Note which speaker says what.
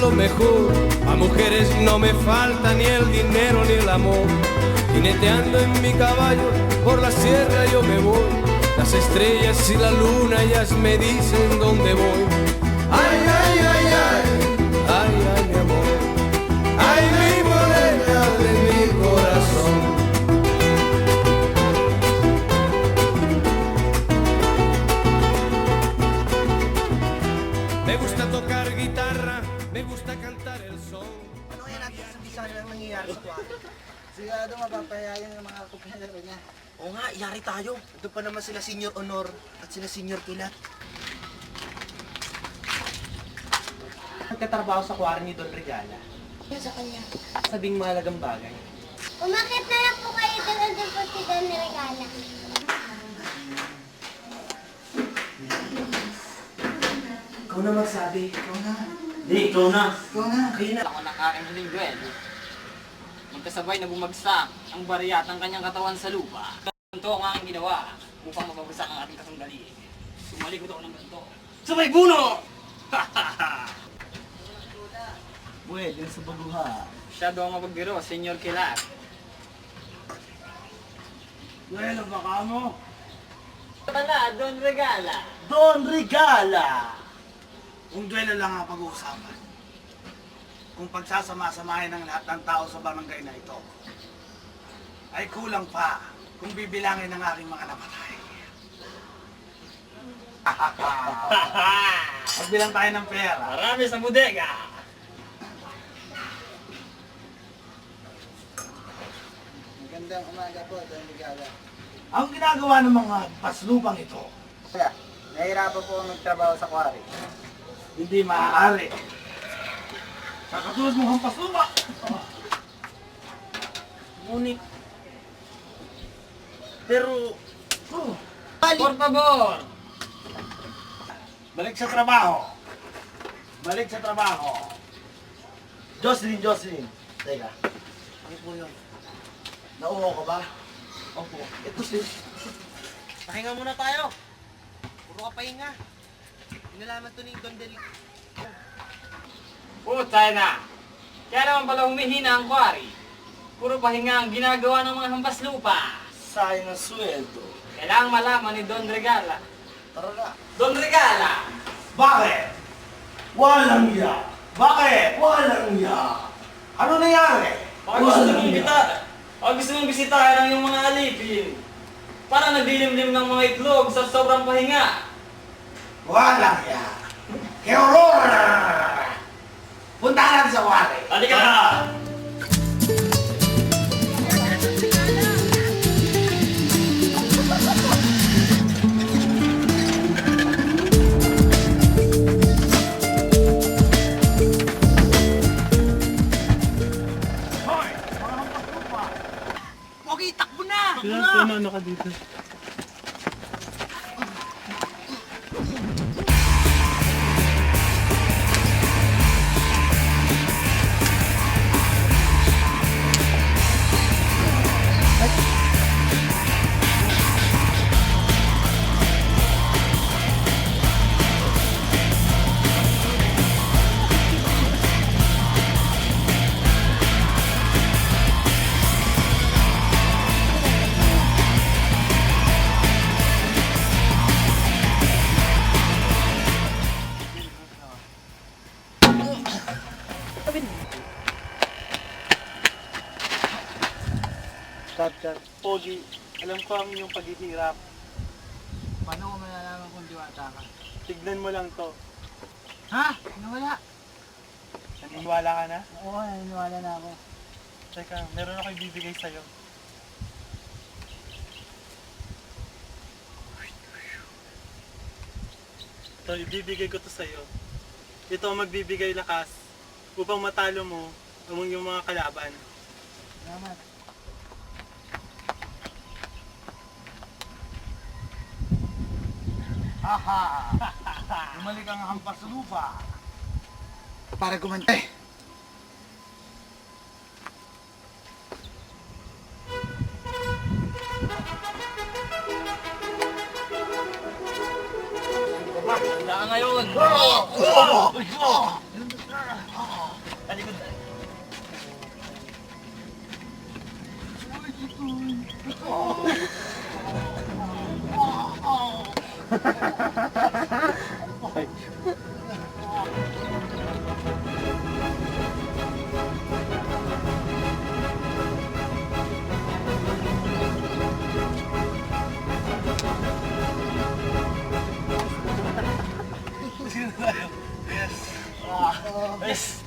Speaker 1: lo mejor. A mujeres no me falta ni el dinero ni el amor. Jineteando en mi caballo por la sierra yo me voy. Las estrellas y la luna ellas me dicen dónde voy. Ay, ay, ay,
Speaker 2: Sigurado mapapayayan ng mga kumpanyero niya.
Speaker 3: Oo nga, yari tayo. Ito pa naman sila Senior Honor at sila Senior Kilat. Nagtatrabaho sa kwari ni Don Regala.
Speaker 4: Yun sa kanya.
Speaker 3: Sabing mahalagang bagay.
Speaker 4: Umakit na lang po kayo doon po si Don Regala.
Speaker 3: Ikaw na magsabi.
Speaker 2: Ikaw na.
Speaker 5: Di, ikaw na.
Speaker 2: Ikaw na.
Speaker 3: Kayo na.
Speaker 6: Ako nakaring huling duel. Magkasabay na bumagsak ang bariyat ng kanyang katawan sa lupa. Ganito ang aking ginawa upang mabagsak ang ating kasundali. Sumalikod ako ng ganito. Sabay buno!
Speaker 3: Pwede sa baguha.
Speaker 6: Siya daw ang mapagbiro, Senyor Kilat.
Speaker 5: Well, baka mo.
Speaker 6: Pala, Don Regala.
Speaker 3: Don Regala!
Speaker 5: Kung duelo lang ang pag-uusapan. Kung pagsasama-samahin ng lahat ng tao sa barangay na ito, ay kulang pa kung bibilangin ng aking mga namatay. Magbilang tayo ng pera.
Speaker 6: Marami sa bodega.
Speaker 2: Magandang umaga po, Don Ligala.
Speaker 5: Ang ginagawa ng mga paslupang ito,
Speaker 2: Kaya, nahihirapan po ako magtrabaho sa kwari.
Speaker 5: hindi maaari. Sa katulad mong hampaslupa.
Speaker 3: Ngunit... Pero...
Speaker 5: Oh,
Speaker 6: Por favor!
Speaker 5: balik sa trabaho. Balik sa trabaho.
Speaker 3: Jocelyn, Jocelyn. Teka. Ano po yun? Nauho ka ba? Opo. Ito si... Pahinga muna tayo. Puro ka pahinga. Inalaman to ni Don Del...
Speaker 6: Putay na! Kaya naman pala humihina ang kwari. Puro pahinga ang ginagawa ng mga hampas lupa.
Speaker 3: Sayang ang sweldo.
Speaker 6: Kailangang malaman ni Don Regala.
Speaker 3: Tara na.
Speaker 6: Don Regala!
Speaker 5: Bakit? Walang iya. Bakit? Walang iya. Ano nangyari?
Speaker 6: Baka gusto mong kita, baka gusto mong bisitahin ang iyong mga alipin. Para nagdilimlim ng mga itlog sa sobrang pahinga.
Speaker 5: Walang iya. Kay Aurora! Punta ka natin sa wari.
Speaker 6: Halika na!
Speaker 5: Hoy! Mga hampaslupa!
Speaker 3: Okay, takbo na!
Speaker 5: ano ka dito?
Speaker 7: Pogi, alam ko ang iyong paghihirap.
Speaker 2: Paano ko malalaman kung diwata ka?
Speaker 7: Tignan mo lang to.
Speaker 2: Ha? Nawala?
Speaker 7: Naniniwala ka na?
Speaker 2: Oo, naniniwala na ako.
Speaker 7: Teka, meron ako ibibigay sa'yo. Ito, ibibigay ko to sa'yo. Ito ang magbibigay lakas upang matalo mo ang iyong mga kalaban.
Speaker 2: Salamat.
Speaker 5: Haha! Bumalik ang hampas sa lupa.
Speaker 2: Para gumante. Eh.
Speaker 6: Wala ka ngayon.
Speaker 5: Talikod. Ha ha ha! です。